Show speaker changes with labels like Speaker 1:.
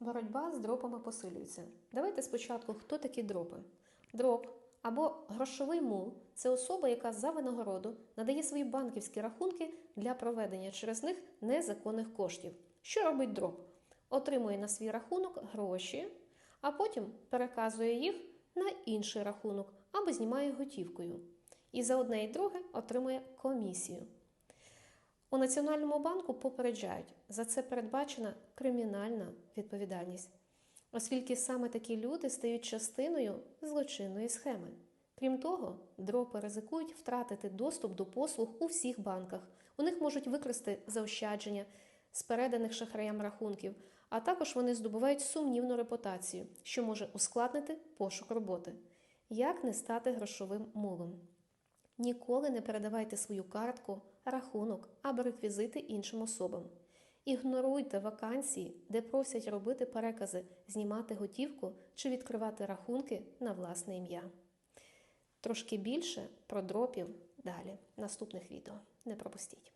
Speaker 1: Боротьба з дропами посилюється. Давайте спочатку, хто такі дропи? Дроп або грошовий мул це особа, яка за винагороду надає свої банківські рахунки для проведення через них незаконних коштів. Що робить дроп? Отримує на свій рахунок гроші, а потім переказує їх на інший рахунок або знімає готівкою. І за одне і друге отримує комісію. У Національному банку попереджають, за це передбачена кримінальна відповідальність, оскільки саме такі люди стають частиною злочинної схеми. Крім того, дропи ризикують втратити доступ до послуг у всіх банках. У них можуть викрасти заощадження з переданих шахраям рахунків, а також вони здобувають сумнівну репутацію, що може ускладнити пошук роботи. Як не стати грошовим мулом? Ніколи не передавайте свою картку, рахунок або реквізити іншим особам. Ігноруйте вакансії, де просять робити перекази, знімати готівку чи відкривати рахунки на власне ім'я. Трошки більше про дропів далі наступних відео. Не пропустіть.